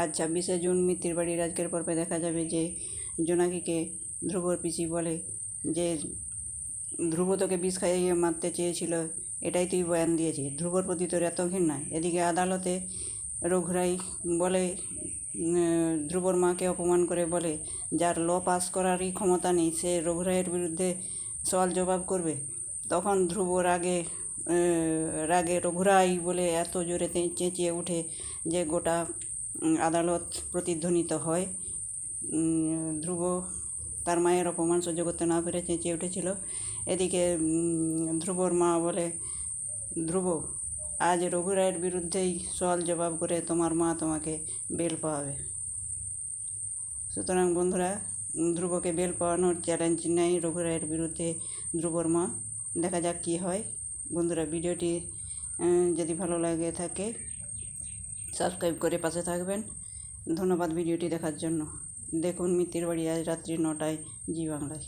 আজ ছাব্বিশে জুন মিত্তির বাড়ির আজকের পর্বে দেখা যাবে যে জোনাকিকে ধ্রুবর পিসি বলে যে ধ্রুব তোকে বিষ খাইয়ে মারতে চেয়েছিল, এটাই তুই বয়ান দিয়েছিস। ধ্রুবর প্রতি তোর এত ঘৃণা। এদিকে আদালতে রঘুরাই বলে ধ্রুবর মাকে অপমান করে বলে, যার ল পাস করারই ক্ষমতা নেই, সে রঘুরাইয়ের বিরুদ্ধে সওয়াল জবাব করবে। তখন ধ্রুব রাগে রাগে রঘুরাই বলে এত জোরে চেঁচিয়ে ওঠে যে গোটা আদালত প্রতিধ্বনিত হয়। ধ্রুব তার মায়ের অপমান সহ্য করতে না পেরে চেঁচিয়ে উঠেছিল। এদিকে ধ্রুবর মা বলে, ধ্রুব, আজ রঘুরায়ের বিরুদ্ধেই সওয়াল জবাব করে তোমার মা তোমাকে বেল পাওয়াবে সুতরাং বন্ধুরা, ধ্রুবকে বেল পাওয়ানোর চ্যালেঞ্জ নেয় রঘুরায়ের বিরুদ্ধে ধ্রুবর মা। দেখা যাক কী হয়। বন্ধুরা, ভিডিওটি যদি ভালো লাগে থাকে সাবস্ক্রাইব করে পাশে থাকবেন। ধন্যবাদ ভিডিওটি দেখার জন্য। দেখুন মিত্রের বাড়ি আজ রাত্রি নটায়, জি বাংলায়।